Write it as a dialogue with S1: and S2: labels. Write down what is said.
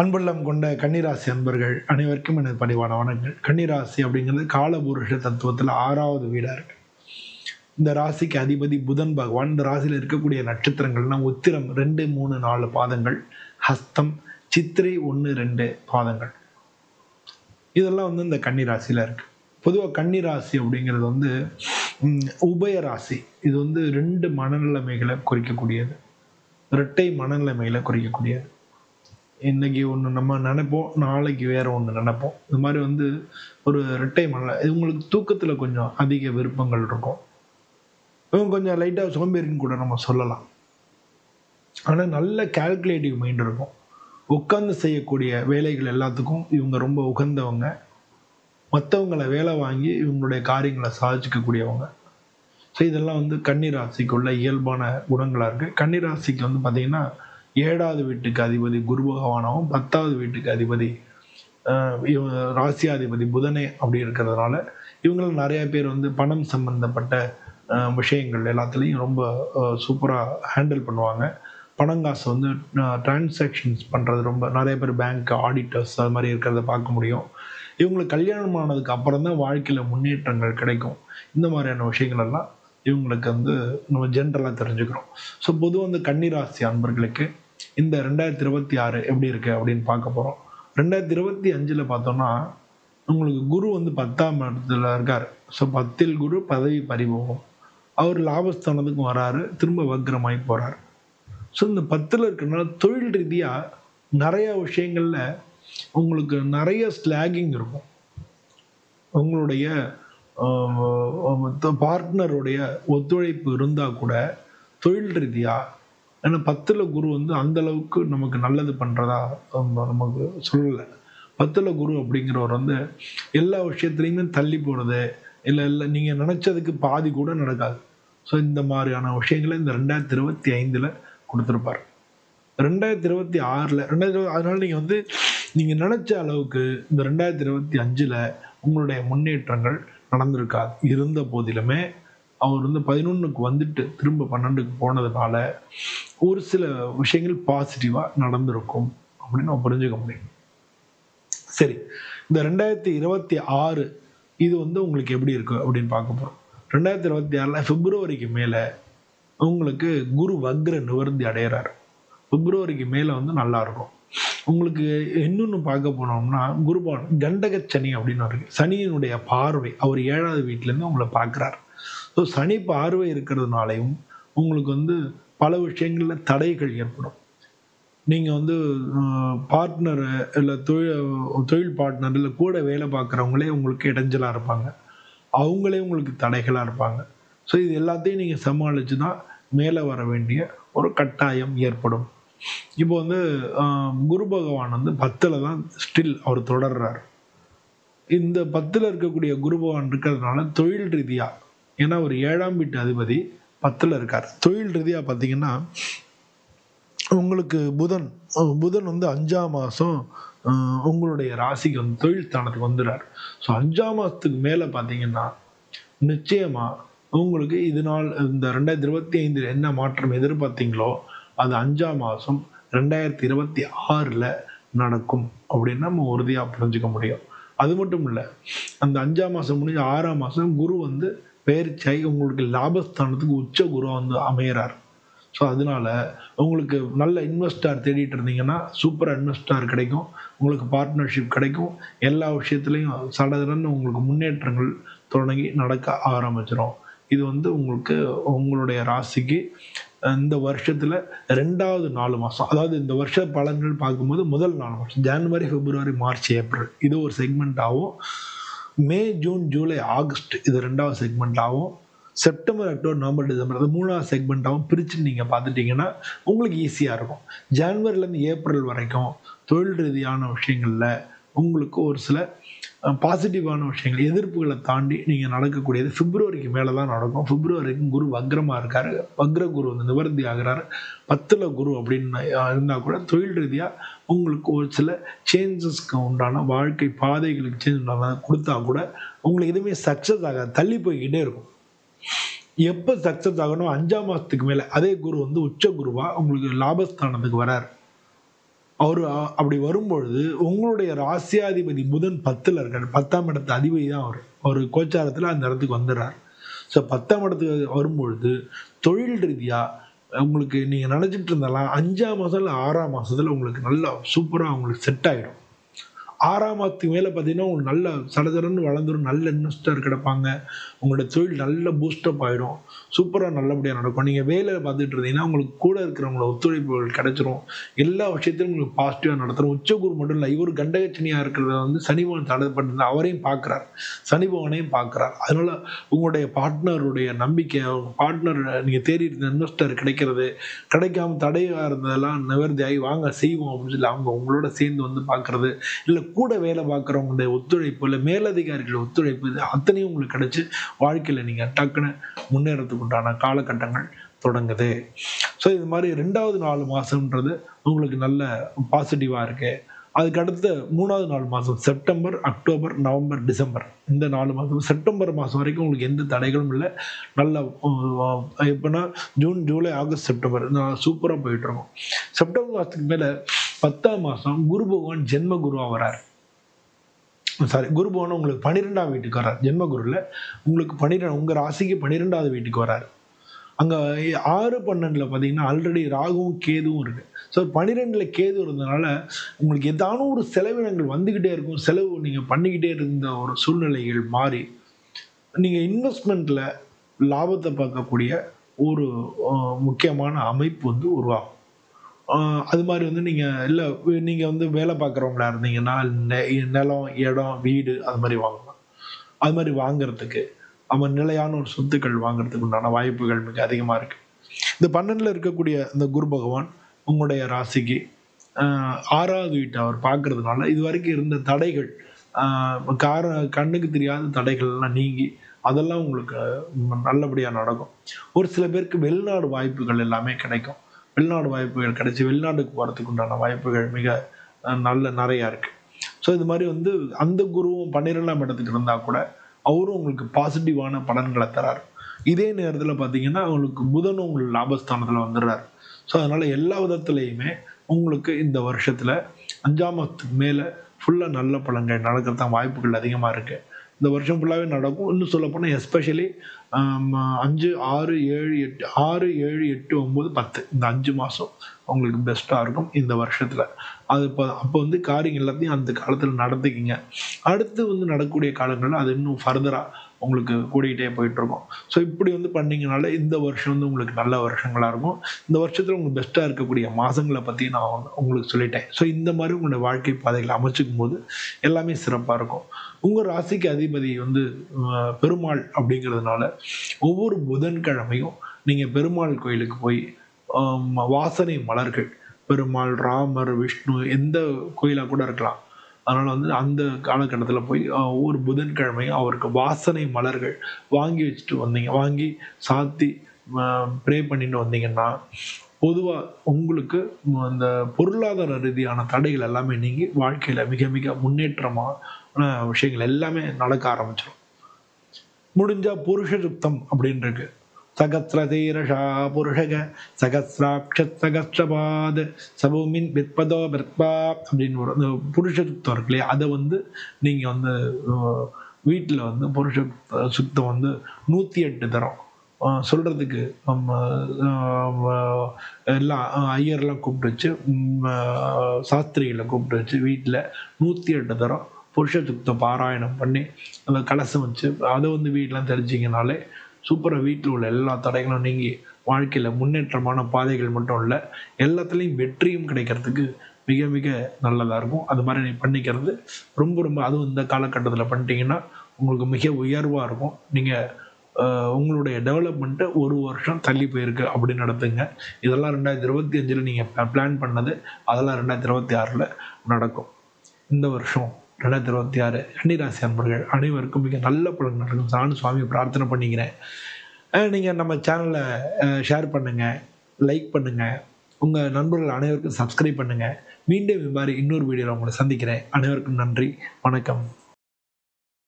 S1: அன்புள்ளம் கொண்ட கன்னிராசி அன்பர்கள் அனைவருக்கும் எனது பணிவான வணங்கள் கன்னிராசி அப்படிங்கிறது காலபுருஷ தத்துவத்தில் ஆறாவது வீடாக இருக்கு. இந்த ராசிக்கு அதிபதி புதன் பகவான். இந்த ராசியில் இருக்கக்கூடிய நட்சத்திரங்கள்னா உத்திரம் ரெண்டு மூணு நாலு பாதங்கள். ஹஸ்தம் சித்திரை ஒன்று ரெண்டு பாதங்கள். இதெல்லாம் வந்து இந்த கன்னி ராசியில் இருக்கு. பொதுவாக கன்னி ராசி அப்படிங்கிறது வந்து உபய ராசி. இது வந்து ரெண்டு மனநிலைமைகளை குறிக்கக்கூடியது. இரட்டை மனநிலைமைகளை குறிக்கக்கூடியது. இன்னைக்கு ஒன்று நம்ம நினைப்போம் நாளைக்கு வேற ஒன்று நினைப்போம். இது மாதிரி வந்து ஒரு ரெட்டை மலை இது உங்களுக்கு தூக்கத்தில் கொஞ்சம் அதிக விருப்பங்கள் இருக்கும். இவங்க கொஞ்சம் லைட்டாக சோம்பேறின்னு கூட நம்ம சொல்லலாம். ஆனால் நல்ல கால்குலேட்டிவ் மைண்ட் இருக்கும். உட்காந்து செய்யக்கூடிய வேலைகள் எல்லாத்துக்கும் இவங்க ரொம்ப உகந்தவங்க. மற்றவங்களை வேலை வாங்கி இவங்களுடைய காரியங்களை சாதிச்சுக்கக்கூடியவங்க. ஸோ இதெல்லாம் வந்து கன்னிராசிக்குள்ள இயல்பான குணங்களாக இருக்குது கன்னிராசிக்கு வந்து பார்த்திங்கன்னா ஏழாவது வீட்டுக்கு அதிபதி குரு பகவானாவும் பத்தாவது வீட்டுக்கு அதிபதி இவங்க ராசியாதிபதி புதனே அப்படி இருக்கிறதுனால இவங்கள நிறைய பேர் வந்து பணம் சம்பந்தப்பட்ட விஷயங்கள் எல்லாத்துலேயும் ரொம்ப சூப்பராக ஹேண்டில் பண்ணுவாங்க. பணங்காசு வந்து டிரான்சாக்ஷன்ஸ் பண்ணுறது ரொம்ப நிறைய பேர் பேங்க் ஆடிட்டர்ஸ் அது மாதிரி இருக்கிறத பார்க்க முடியும். இவங்களுக்கு கல்யாணம் ஆனதுக்கு அப்புறம் தான் வாழ்க்கையில் முன்னேற்றங்கள் கிடைக்கும். இந்த மாதிரியான விஷயங்கள் எல்லாம் இவங்களுக்கு வந்து நம்ம ஜென்ரலாக தெரிஞ்சுக்கிறோம். ஸோ பொதுவாக வந்து கன்னிராசி அன்பர்களுக்கு இந்த ரெண்டாயிரத்தி இருபத்தி ஆறு எப்படி இருக்குது அப்படின்னு பார்க்க போகிறோம் ரெண்டாயிரத்தி இருபத்தி அஞ்சில் பார்த்தோம்னா உங்களுக்கு குரு வந்து பத்தாம் இடத்துல இருக்கார். ஸோ பத்தில் குரு பதவி பறிபோகும். அவர் லாபஸ்தானத்துக்கும் வராரு. திரும்ப வக்ரமாகி போகிறார் ஸோ இந்த பத்தில் இருக்கிறனால தொழில் ரீதியாக நிறைய விஷயங்களில் உங்களுக்கு நிறைய ஸ்லாகிங் இருக்கும். உங்களுடைய பார்ட்னருடைய ஒத்துழைப்பு இருந்தால் கூட தொழில் ரீதியாக ஏன்னா பத்தில் குரு வந்து அந்த அளவுக்கு நமக்கு நல்லது பண்ணுறதா நமக்கு சொல்லலை. பத்தில் குரு அப்படிங்கிறவர் வந்து எல்லா விஷயத்துலையுமே தள்ளி போகிறது இல்லை இல்லை நீங்கள் நினச்சதுக்கு பாதி கூட நடக்காது. ஸோ இந்த மாதிரியான விஷயங்களை இந்த ரெண்டாயிரத்தி இருபத்தி ஐந்தில் கொடுத்துருப்பார். ரெண்டாயிரத்தி இருபத்தி ஆறில் ரெண்டாயிரத்தி இருபது அதனால் நீங்கள் வந்து நீங்கள் நினச்ச அளவுக்கு இந்த ரெண்டாயிரத்தி இருபத்தி அஞ்சில் உங்களுடைய முன்னேற்றங்கள் நடந்திருக்காது. இருந்த போதிலுமே அவர் வந்து பதினொன்றுக்கு வந்துட்டு திரும்ப பன்னெண்டுக்கு போனதுனால ஒரு சில விஷயங்கள் பாசிட்டிவாக நடந்திருக்கும் அப்படின்னு நம்ம புரிஞ்சுக்க முடியும். சரி இந்த ரெண்டாயிரத்தி இருபத்தி ஆறு இது வந்து உங்களுக்கு எப்படி இருக்கு அப்படின்னு பார்க்க போகிறோம் ரெண்டாயிரத்தி இருபத்தி ஆறில் பிப்ரவரிக்கு மேலே உங்களுக்கு குரு வக்ர நிவர்த்தி அடையிறாரு. பிப்ரவரிக்கு மேலே வந்து நல்லா இருக்கும். உங்களுக்கு இன்னொன்று பார்க்க போனோம்னா குருபான் கண்டக சனி அப்படின்னு இருக்கு. சனியினுடைய பார்வை அவர் ஏழாவது வீட்டிலேருந்து உங்களை பார்க்குறாரு. ஸோ சனி பார்வை இருக்கிறதுனாலையும் உங்களுக்கு வந்து பல விஷயங்களில் தடைகள் ஏற்படும். நீங்கள் வந்து பார்ட்னரு இல்லை தொழில் தொழில் பார்ட்னர் இல்லை கூட வேலை பார்க்குறவங்களே உங்களுக்கு இடைஞ்சலாக இருப்பாங்க. அவங்களே உங்களுக்கு தடைகளாக இருப்பாங்க. ஸோ இது எல்லாத்தையும் நீங்கள் சமாளித்து தான் மேலே வர வேண்டிய ஒரு கட்டாயம் ஏற்படும். இப்போ வந்து குரு பகவான் வந்து பத்தில் தான் ஸ்டில் அவர் தொடர்றார். இந்த பத்தில் இருக்கக்கூடிய குரு பகவான் இருக்கிறதுனால தொழில் ரீதியாக ஏன்னா ஒரு ஏழாம் வீட்டு அதிபதி பத்தில் இருக்கார். தொழில் ரீதியாக பார்த்தீங்கன்னா உங்களுக்கு புதன் புதன் வந்து அஞ்சாம் மாதம் உங்களுடைய ராசிக்கு வந்து தொழில் ஸ்தானத்துக்கு வந்துடுறார். ஸோ அஞ்சாம் மாதத்துக்கு மேலே பார்த்தீங்கன்னா நிச்சயமாக உங்களுக்கு இது நாள் இந்த ரெண்டாயிரத்தி இருபத்தி ஐந்தில் என்ன மாற்றம் எதிர்பார்த்தீங்களோ அது அஞ்சாம் மாதம் ரெண்டாயிரத்தி இருபத்தி ஆறில் நடக்கும் அப்படின்னு நம்ம உறுதியாக புரிஞ்சுக்க முடியும். அது மட்டும் இல்லை அந்த அஞ்சாம் மாதம் முடிஞ்சு ஆறாம் மாதம் குரு வந்து பேரிச்சாய் உங்களுக்கு லாபஸ்தானத்துக்கு உச்ச குரு வந்து அமையிறார். ஸோ அதனால உங்களுக்கு நல்ல இன்வெஸ்டார் தேடிட்டு இருந்தீங்கன்னா சூப்பராக இன்வெஸ்டார் கிடைக்கும். உங்களுக்கு பார்ட்னர்ஷிப் கிடைக்கும். எல்லா விஷயத்துலையும் சடதுடன் உங்களுக்கு முன்னேற்றங்கள் தொடங்கி நடக்க ஆரம்பிச்சிடும் இது வந்து உங்களுக்கு உங்களுடைய ராசிக்கு இந்த வருஷத்தில் ரெண்டாவது நாலு மாதம் அதாவது இந்த வருஷ பலன்கள் பார்க்கும்போது முதல் நாலு மாதம் ஜனவரி பிப்ரவரி மார்ச் ஏப்ரல் இது ஒரு செக்மெண்ட் ஆகும். மே ஜூன் ஜூலை ஆகஸ்ட் இது ரெண்டாவது செக்மெண்ட்டாகவும் செப்டம்பர் அக்டோபர் நவம்பர் டிசம்பர் அது மூணாவது செக்மெண்ட்டாகவும் பிரித்து நீங்கள் பார்த்துட்டிங்கன்னா உங்களுக்கு ஈஸியாக இருக்கும். ஜான்வரிலேருந்து ஏப்ரல் வரைக்கும் தொழில் ரீதியான விஷயங்களில் உங்களுக்கு ஒரு சில பாசிட்டிவான விஷயங்கள் எதிர்ப்புகளை தாண்டி நீங்கள் நடக்கக்கூடியது பிப்ரவரிக்கு மேலே தான் நடக்கும். பிப்ரவரிக்கும் குரு வக்ரமாக இருக்கார். வக்ர குரு வந்து நிவர்த்தி ஆகிறாரு. பத்தில் குரு அப்படின்னு இருந்தால் கூட தொழில் ரீதியாக உங்களுக்கு ஒரு சில சேஞ்சஸ்க்கு உண்டான வாழ்க்கை பாதைகளுக்கு சேஞ்ச் உண்டான கொடுத்தா கூட உங்களுக்கு எதுவுமே சக்ஸஸ் ஆகாது. தள்ளி போய்கிட்டே இருக்கும். எப்போ சக்ஸஸ் ஆகணும் அஞ்சாம் மாதத்துக்கு மேலே அதே குரு வந்து உச்ச குருவாக உங்களுக்கு லாபஸ்தானத்துக்கு வரார். அவர் அப்படி வரும்பொழுது உங்களுடைய ராசியாதிபதி புதன் பத்தில் இருக்கார். பத்தாம் இடத்து அதிபதி தான் அவர். அவர் கோச்சாரத்தில் அந்த இடத்துக்கு வந்துடுறார் ஸோ பத்தாம் இடத்துக்கு வரும்பொழுது தொழில் ரீதியாக உங்களுக்கு நீங்கள் நினச்சிட்டு இருந்தாலாம் அஞ்சாம் மாதம் இல்லை ஆறாம் மாதத்தில் உங்களுக்கு நல்லா சூப்பராக உங்களுக்கு செட் ஆகிடும் ஆறாம் மேலே பார்த்தீங்கன்னா உங்களுக்கு நல்ல சடசடன்னு வளர்ந்துடும் நல்ல இன்வெஸ்டர் கிடப்பாங்க. உங்களோட தொழில் நல்ல பூஸ்டப் ஆகிடும் சூப்பராக நல்லபடியாக நடக்கும். நீங்கள் வேலை பார்த்துட்டு இருந்தீங்கன்னா உங்களுக்கு கூட இருக்கிறவங்கள ஒத்துழைப்புகள் கிடைச்சிரும். எல்லா விஷயத்திலும் உங்களுக்கு பாசிட்டிவாக நடத்துகிறோம் உச்சகுரு மட்டும் இல்லை இவர் கண்டகச்சனியாக இருக்கிறத வந்து சனிபவன் பகவான் அவரையும் பார்க்குறார். சனிபவனையும் பார்க்குறார். அதனால் உங்களுடைய பார்ட்னருடைய நம்பிக்கை பார்ட்னர் நீங்கள் தேடி இருந்த இன்வெஸ்டர் கிடைக்கிறது கிடைக்காம தடையாக இருந்ததெல்லாம் நிவர்த்தி ஆகி வாங்க செய்வோம் அப்படின்னு சொல்லி அவங்க உங்களோட சேர்ந்து வந்து பார்க்குறது இல்லை கூட வேலை பார்க்குறவங்களுடைய ஒத்துழைப்பு இல்லை மேலதிகாரிகளோட ஒத்துழைப்பு இது அத்தனையும் உங்களுக்கு கிடைச்சி வாழ்க்கையில் நீங்கள் டக்குன்னு முன்னேறதுக்கு உண்டான காலகட்டங்கள் தொடங்குது. ஸோ இது மாதிரி ரெண்டாவது நாலு மாதம்ன்றது உங்களுக்கு நல்ல பாசிட்டிவாக இருக்குது அதுக்கு அடுத்த மூணாவது நாலு மாதம் செப்டம்பர் அக்டோபர் நவம்பர் டிசம்பர் இந்த நாலு மாதம் செப்டம்பர் மாதம் வரைக்கும் உங்களுக்கு எந்த தடைகளும் இல்லை. நல்ல எப்போனா ஜூன் ஜூலை ஆகஸ்ட் செப்டம்பர் நான் சூப்பராக போயிட்டுருக்கோம் செப்டம்பர் மாதத்துக்கு மேலே பத்தாம் மாதம் குரு பகவான் ஜென்ம குருவாக வரார் சாரி குரு பகவான் உங்களுக்கு பன்னிரெண்டாம் வீட்டுக்கு வரார் ஜென்ம குருவில் உங்களுக்கு பன்னிரெண்டு உங்கள் ராசிக்கு பன்னிரெண்டாவது வீட்டுக்கு வரார் அங்கே ஆறு பன்னெண்டில் பார்த்தீங்கன்னா ஆல்ரெடி ராகுவும் கேதுவும் இருக்குது ஸோ பன்னிரெண்டில் கேது இருந்ததுனால உங்களுக்கு ஏதான ஒரு செலவினங்கள் வந்துக்கிட்டே இருக்கும். செலவு நீங்கள் பண்ணிக்கிட்டே இருந்த ஒரு சூழ்நிலைகள் மாறி நீங்கள் இன்வெஸ்ட்மெண்ட்டில் லாபத்தை பார்க்கக்கூடிய ஒரு முக்கியமான அமைப்பு வந்து உருவாகும். அது மாதிரி வந்து நீங்கள் இல்லை நீங்கள் வந்து வேலை பார்க்குறவங்களா இருந்தீங்கன்னா நிலம் இடம் வீடு அது மாதிரி வாங்கலாம். அது மாதிரி வாங்குறதுக்கு அவன் நிலையான ஒரு சொத்துக்கள் வாங்குறதுக்கு உண்டான வாய்ப்புகள் மிக அதிகமாக இருக்குது இந்த பன்னெண்டில் இருக்கக்கூடிய இந்த குரு பகவான் உங்களுடைய ராசிக்கு ஆறாவது வீட்டை அவர் பார்க்கறதுனால இது வரைக்கும் இருந்த தடைகள் கார கண்ணுக்கு தெரியாத தடைகள்லாம் நீங்கி அதெல்லாம் உங்களுக்கு நல்லபடியாக நடக்கும். ஒரு சில பேருக்கு வெளிநாடு வாய்ப்புகள் எல்லாமே கிடைக்கும். வெளிநாடு வாய்ப்புகள் கிடைச்சி வெளிநாட்டுக்கு போகிறதுக்கு உண்டான வாய்ப்புகள் மிக நல்ல நிறையா இருக்குது ஸோ இது மாதிரி வந்து அந்த குருவும் பன்னிரெண்டாம் இடத்துக்கு இருந்தால் கூட அவரும் உங்களுக்கு பாசிட்டிவான பலன்களை தரார். இதே நேரத்தில் பார்த்தீங்கன்னா அவங்களுக்கு புதனும் உங்களுக்கு லாபஸ்தானத்தில் வந்துடுறாரு. ஸோ அதனால் எல்லா விதத்துலேயுமே உங்களுக்கு இந்த வருஷத்தில் அஞ்சாம் மாதத்துக்கு மேலே ஃபுல்லாக நல்ல பலன்கள் நடக்கிறது வாய்ப்புகள் அதிகமாக இருக்குது இந்த வருஷம் ஃபுல்லாகவே நடக்கும். இன்னும் சொல்லப்போனால் எஸ்பெஷலி அஞ்சு ஆறு ஏழு எட்டு ஆறு ஏழு எட்டு ஒம்பது பத்து. இந்த அஞ்சு மாதம் உங்களுக்கு பெஸ்ட்டாக இருக்கும் இந்த வருஷத்தில். அது இப்போ அப்போ வந்து காரியம் எல்லாத்தையும் அந்த காலத்தில் நடந்துக்கிங்க. அடுத்து வந்து நடக்கக்கூடிய காலங்களில் அது இன்னும் ஃபர்தராக உங்களுக்கு கூடிக்கிட்டே போயிட்டுருக்கும். ஸோ இப்படி வந்து பண்ணிங்கனால இந்த வருஷம் வந்து உங்களுக்கு நல்ல வருஷங்களாக இருக்கும். இந்த வருஷத்தில் உங்களுக்கு பெஸ்ட்டாக இருக்கக்கூடிய மாதங்களை பற்றி நான் வந்து உங்களுக்கு சொல்லிட்டேன். ஸோ இந்த மாதிரி உங்களுடைய வாழ்க்கை பாதைகளை அமைச்சிக்கும் போது எல்லாமே சிறப்பாக இருக்கும். உங்கள் ராசிக்கு அதிபதி வந்து பெருமாள் அப்படிங்கிறதுனால ஒவ்வொரு புதன்கிழமையும் நீங்கள் பெருமாள் கோயிலுக்கு போய் வாசனை மலர்கள் பெருமாள் ராமர் விஷ்ணு எந்த கோயிலாக கூட இருக்கலாம். அதனால் வந்து அந்த காலகட்டத்தில் போய் ஒவ்வொரு புதன்கிழமையும் அவருக்கு வாசனை மலர்கள் வாங்கி வச்சுட்டு வந்தீங்க. வாங்கி சாத்தி ப்ரே பண்ணிட்டு வந்தீங்கன்னா பொதுவாக உங்களுக்கு அந்த பொருளாதார ரீதியான தடைகள் எல்லாமே நீங்கி வாழ்க்கையில் மிக மிக முன்னேற்றமான விஷயங்கள் எல்லாமே நடக்க ஆரம்பிச்சிடும் முடிஞ்சால் புருஷ சுத்தம் அப்படின்னு சகசிரதீரஷா புருஷக சகசிராட்சத் சகசிரபாத் சபூமின் விற்பதோ விற்பா அப்படின்னு ஒரு அந்த புருஷ சுத்தம் இருக்கு இல்லையா? அதை வந்து நீங்கள் வந்து வீட்டில் வந்து புருஷ சுத்தம் வந்து நூற்றி எட்டு தரம். சொல்கிறதுக்கு நம்ம எல்லாம் ஐயர்லாம் கூப்பிட்டு வச்சு சாஸ்திரிகளை கூப்பிட்டு வச்சு வீட்டில் நூற்றி எட்டு தரம் புருஷ சுத்தம் பாராயணம் பண்ணி அந்த கலசம் வச்சு அதை வந்து வீட்டிலாம் தெரிஞ்சிங்கனாலே சூப்பராக வீட்டில் உள்ள எல்லா தடைகளும் நீங்கி வாழ்க்கையில் முன்னேற்றமான பாதைகள் மட்டும் இல்லை எல்லாத்துலேயும் வெற்றியும் கிடைக்கிறதுக்கு மிக மிக நல்லதாக இருக்கும். அது மாதிரி நீ பண்ணிக்கிறது ரொம்ப ரொம்ப அதுவும் இந்த காலகட்டத்தில் பண்ணிட்டீங்கன்னா உங்களுக்கு மிக உயர்வாக இருக்கும். நீங்கள் உங்களுடைய டெவலப்மெண்ட்டு ஒரு வருஷம் தள்ளி போயிருக்கு அப்படின்னு நடத்துங்க. இதெல்லாம் ரெண்டாயிரத்தி இருபத்தி அஞ்சில் நீங்கள் பிளான் பண்ணது அதெல்லாம் ரெண்டாயிரத்தி இருபத்தி ஆறில் நடக்கும். இந்த வருஷம் ரெண்டாயிரத்தி இருபத்தி ஆறு அன்னிராசி அன்பர்கள் அனைவருக்கும் மிக நல்ல பலன் நடக்கும் நானும் சுவாமி பிரார்த்தனை பண்ணிக்கிறேன். நீங்கள் நம்ம சேனலை ஷேர் பண்ணுங்கள் லைக் பண்ணுங்கள் உங்கள் நண்பர்கள் அனைவருக்கும் சப்ஸ்கிரைப் பண்ணுங்கள் மீண்டும் இது மாதிரி இன்னொரு வீடியோவில் உங்களை சந்திக்கிறேன். அனைவருக்கும் நன்றி. வணக்கம்.